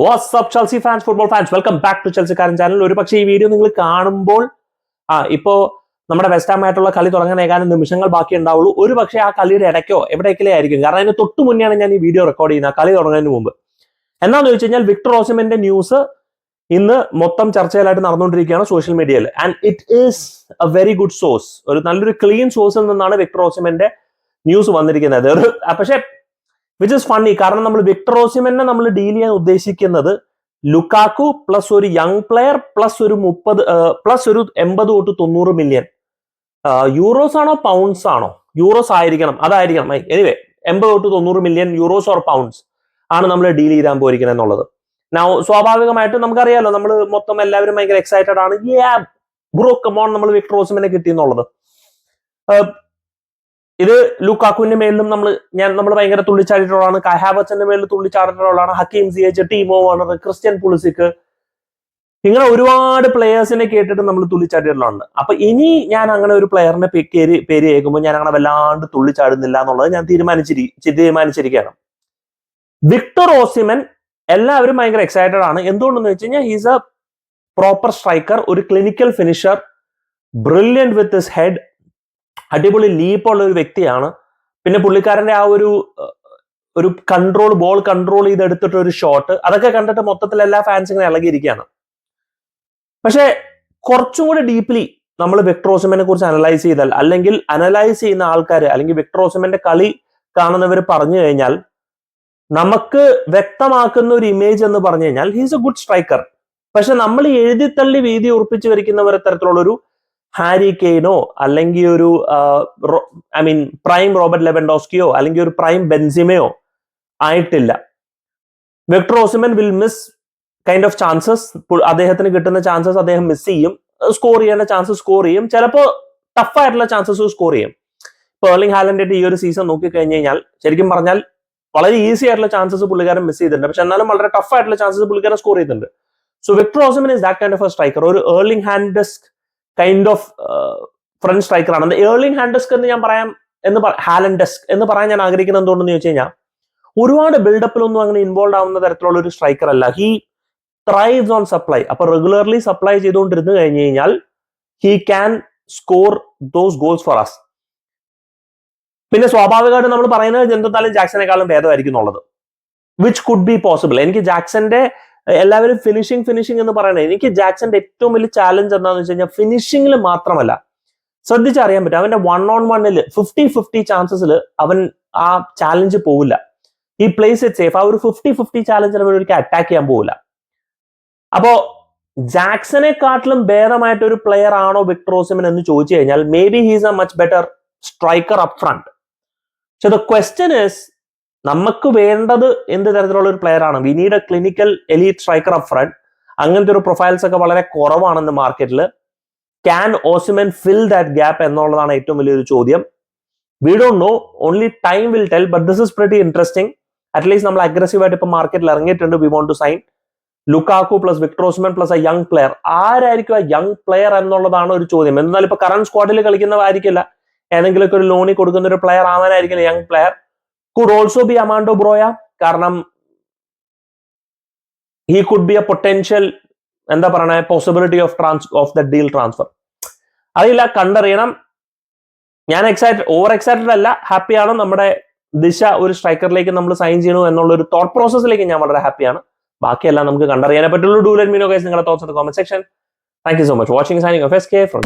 WhatsApp Chelsea fans football fans welcome back to ചെൽസിക്കാരൻ channel ഒരു പക്ഷേ ഈ വീഡിയോ നിങ്ങൾ കാണുമ്പോൾ ആ ഇപ്പോ നമ്മുടെ വെസ്റ്റാമായിട്ടുള്ള കളി തുടങ്ങാൻ ഏകാനും നിമിഷങ്ങൾ ബാക്കി ഉണ്ടാവുള്ളൂ. ഒരു പക്ഷേ ആ കളിയുടെ ഇടയ്ക്കോ എവിടെയൊക്കെ ആയിരിക്കും? കാരണം അതിന് തൊട്ട് മുന്നെയാണ് ഞാൻ ഈ വീഡിയോ റെക്കോർഡ് ചെയ്യുന്നത്. കളി തുടങ്ങുന്നതിന് മുമ്പ്. എന്താണെന്ന് ചോദിച്ചു കഴിഞ്ഞാൽ വിക്ടർ ഓസിമിന്റെ ന്യൂസ് ഇന്ന് മൊത്തം ചർച്ചയിലായിട്ട് നടന്നുകൊണ്ടിരിക്കുകയാണ് സോഷ്യൽ മീഡിയയിൽ and it is a very good source ഒരു നല്ലൊരു ക്ലീൻ സോഴ്സിൽ നിന്നാണ് വിക്ടർ ഓസിമിന്റെ ന്യൂസ് വന്നിരിക്കുന്നത്. പക്ഷേ വിച്ച് ഇസ് ഫണ്ണി കാരണം നമ്മൾ വിക്ടർ ഓസിമെന്നെ നമ്മൾ ഡീൽ ചെയ്യാൻ ഉദ്ദേശിക്കുന്നത് ലുക്കാക്കു പ്ലസ് ഒരു യങ് പ്ലെയർ പ്ലസ് ഒരു മുപ്പത് പ്ലസ് ഒരു എൺപത് തൊട്ട് തൊണ്ണൂറ് മില്യൺ യൂറോസ് ആണോ പൗണ്ട്സ് ആണോ? യൂറോസ് ആയിരിക്കണം. അതായിരിക്കണം. എനിവേ എൺപത് തൊട്ട് തൊണ്ണൂറ് മില്യൺ യൂറോസ് ഓർ പൗണ്ട്സ് ആണ് നമ്മൾ ഡീൽ ചെയ്താൻ പോയിരിക്കുന്നത് എന്നുള്ളത്. നൗ സ്വാഭാവികമായിട്ടും നമുക്കറിയാലോ നമ്മൾ മൊത്തം എല്ലാവരും ഭയങ്കര എക്സൈറ്റഡ് ആണ്. ബ്രോ കമോൺ നമ്മൾ വിക്ടർ കിട്ടി ആഹ് ഇത് ലുക്കാക്കുവിന്റെ മേലിലും നമ്മൾ ഞാൻ നമ്മൾ ഭയങ്കര തുള്ളിച്ചാടിയിട്ടുള്ളതാണ് കഹാബച്ചന്റെ മേലിൽ തുള്ളിച്ചാടിയിട്ടുള്ളതാണ് Hakim Ziyech Timo Werner Christian Pulisic ഇങ്ങനെ ഒരുപാട് പ്ലെയേഴ്സിനെ കേട്ടിട്ട് നമ്മൾ തുള്ളിച്ചാടിയിട്ടുള്ളതാണ്. അപ്പൊ ഇനി ഞാൻ അങ്ങനെ ഒരു പ്ലെയറിന്റെ പേര് പേര് കേൾക്കുമ്പോൾ ഞാൻ അങ്ങനെ വല്ലാണ്ട് തുള്ളിച്ചാടുന്നില്ല എന്നുള്ളത് ഞാൻ തീരുമാനിച്ചിരി തീരുമാനിച്ചിരിക്കുകയാണ്. വിക്ടർ ഓസിമൻ എല്ലാവരും ഭയങ്കര എക്സൈറ്റഡ് ആണ്. എന്തുകൊണ്ടെന്ന് വെച്ച് കഴിഞ്ഞാൽ ഹീസ് എ പ്രോപ്പർ സ്ട്രൈക്കർ ഒരു clinical finisher brilliant with his head അടിപൊളി ലീപ്പുള്ള ഒരു വ്യക്തിയാണ്. പിന്നെ പുള്ളിക്കാരന്റെ ആ ഒരു ഒരു കൺട്രോൾ ബോൾ കൺട്രോൾ ചെയ്തെടുത്തിട്ട് ഒരു ഷോട്ട് അതൊക്കെ കണ്ടിട്ട് മൊത്തത്തിൽ എല്ലാ ഫാൻസ് ഇങ്ങനെ ഇളകിയിരിക്കുകയാണ്. പക്ഷേ കുറച്ചും കൂടി ഡീപ്ലി നമ്മൾ വിക്ടറോസിമനെ കുറിച്ച് അനലൈസ് ചെയ്താൽ അല്ലെങ്കിൽ അനലൈസ് ചെയ്യുന്ന ആൾക്കാർ അല്ലെങ്കിൽ വിക്ടറോസിമന്റെ കളി കാണുന്നവർ പറഞ്ഞു കഴിഞ്ഞാൽ നമുക്ക് വ്യക്തമാക്കുന്ന ഒരു ഇമേജ് എന്ന് പറഞ്ഞു കഴിഞ്ഞാൽ ഹീസ് എ ഗുഡ് സ്ട്രൈക്കർ പക്ഷെ നമ്മൾ എഴുതി എഴുതിത്തള്ളി വീതി ഉറപ്പിച്ച് വരയ്ക്കുന്നവർ തരത്തിലുള്ള ഒരു ഹാരി കെയ്നോ അല്ലെങ്കിൽ ഒരു ഐ മീൻ പ്രൈം റോബർട്ട് ലെവൻഡോസ്കിയോ അല്ലെങ്കിൽ ഒരു പ്രൈം ബെൻസിമയോ ആയിട്ടില്ല. Victor Osimhen will miss kind of chances അദ്ദേഹത്തിന് കിട്ടുന്ന ചാൻസസ് അദ്ദേഹം മിസ് ചെയ്യും. സ്കോർ ചെയ്യേണ്ട ചാൻസസ് സ്കോർ ചെയ്യും. ചിലപ്പോൾ ടഫ് ആയിട്ടുള്ള ചാൻസസ് സ്കോർ ചെയ്യും. പേർലിംഗ് ഹാലൻഡിന്റെ ഈ ഒരു സീസൺ നോക്കി കഴിഞ്ഞ് കഴിഞ്ഞാൽ ശരിക്കും പറഞ്ഞാൽ വളരെ ഈസി ആയിട്ടുള്ള ചാൻസസ് പുള്ളിക്കാരൻ മിസ് ചെയ്തിട്ടുണ്ട്. പക്ഷെ എന്നാലും വളരെ ടഫ് ആയിട്ടുള്ള ചാൻസസ് പുള്ളിക്കാരൻ സ്കോർ ചെയ്തിട്ടുണ്ട്. So Victor Osimhen is that kind of a striker ഒരു ഏർലിംഗ് ഹാൻഡ് ഡെസ്ക് കൈൻഡ് ഓഫ് ഫ്രണ്ട് സ്ട്രൈക്കർ ആണ്. ഏർലിംഗ് ഹാൻഡസ്ക് ഡെസ്ക് എന്ന് ഞാൻ പറയാം എന്ന് ഹാലൻ ഡെസ്ക് എന്ന് പറയാൻ ഞാൻ ആഗ്രഹിക്കുന്നത് എന്തുകൊണ്ടെന്ന് ചോദിച്ചു കഴിഞ്ഞാൽ ഒരുപാട് ബിൽഡപ്പിലൊന്നും അങ്ങനെ ഇൻവോൾവ് ആവുന്ന തരത്തിലുള്ള ഒരു സ്ട്രൈക്കർ അല്ല. ഹി ത്രൈവ്സ് ഓൺ സപ്ലൈ അപ്പൊ റെഗുലർലി സപ്ലൈ ചെയ്തുകൊണ്ടിരുന്നു കഴിഞ്ഞു കഴിഞ്ഞാൽ he can score those goals for us പിന്നെ സ്വാഭാവികമായിട്ട് നമ്മൾ പറയുന്നത് എന്തായാലും ജാക്സനേക്കാളും ഭേദമായിരിക്കും എന്നുള്ളത്. വിച്ച് കുഡ് ബി പോസിബിൾ എനിക്ക് ജാക്സന്റെ എല്ലാവരും ഫിനിഷിംഗ് ഫിനിഷിംഗ് എന്ന് പറയണേ. എനിക്ക് ജാക്സന്റെ ഏറ്റവും വലിയ ചാലഞ്ച് എന്താണെന്ന് വെച്ച് കഴിഞ്ഞാൽ ഫിനിഷിംഗിൽ മാത്രമല്ല. ശ്രദ്ധിച്ചറിയാൻ പറ്റും. അവന്റെ വൺ ഓൺ വണ്ണിൽ ഫിഫ്റ്റി ഫിഫ്റ്റി ചാൻസസിൽ അവൻ ആ ചാലഞ്ച് പോവില്ല. ഈ പ്ലേസ് ഇറ്റ് സേഫ് ആ ഒരു ഫിഫ്റ്റി ഫിഫ്റ്റി ചാലഞ്ചിൽ അവൻ ഒരിക്കലും അറ്റാക്ക് ചെയ്യാൻ പോവില്ല. അപ്പോ ജാക്സനെ ജാക്സനെക്കാട്ടിലും ഭേദമായിട്ട് ഒരു പ്ലെയർ ആണോ വിക്ടറോസിമൻ എന്ന് ചോദിച്ചു കഴിഞ്ഞാൽ maybe he's a much better striker up front so the question is നമുക്ക് വേണ്ടത് എന്ത് തരത്തിലുള്ള ഒരു പ്ലെയർ ആണ്? We need a clinical elite striker up front അങ്ങനത്തെ ഒരു പ്രൊഫൈൽസ് ഒക്കെ വളരെ കുറവാണെന്ന് മാർക്കറ്റിൽ can Osimhen fill that gap എന്നുള്ളതാണ് ഏറ്റവും വലിയൊരു ചോദ്യം. We don't know only time will tell but this is pretty interesting at least നമ്മൾ അഗ്രസീവ് ആയിട്ട് ഇപ്പൊ മാർക്കറ്റിൽ ഇറങ്ങിയിട്ടുണ്ട്. We want to sign Lukaku plus Victor Osimhen plus a young player ആരായിരിക്കും ആ യങ് പ്ലെയർ എന്നുള്ളതാണ് ഒരു ചോദ്യം. എന്നാൽ ഇപ്പൊ കറണ്ട് സ്ക്വാഡിൽ കളിക്കുന്നതായിരിക്കില്ല ഏതെങ്കിലുമൊക്കെ ഒരു ലോണി കൊടുക്കുന്ന ഒരു player ആവാനായിരിക്കില്ല young player could also be Armando Broja കാരണം he could be a potential എന്താ പറയണേ possibility of trans of the deal transfer അറിയില്ല കണ്ടറിയണം. ഞാൻ എക്സൈറ്റഡ് ഓവർ എക്സൈറ്റഡ് അല്ല ഹാപ്പിയാണ് നമ്മുടെ ദിശ ഒരു സ്ട്രൈക്കറിലേക്ക് നമ്മൾ സൈൻ ചെയ്യണു എന്നുള്ള ഒരു തോട്ട് പ്രോസസ്സിലേക്ക് ഞാൻ വളരെ ഹാപ്പിയാണ് ബാക്കിയെല്ലാം നമുക്ക് കണ്ടറിയാനേ പറ്റുള്ളൂ. Do let me know guys നിങ്ങളുടെ thoughts comment section thank you so much watching signing off S K from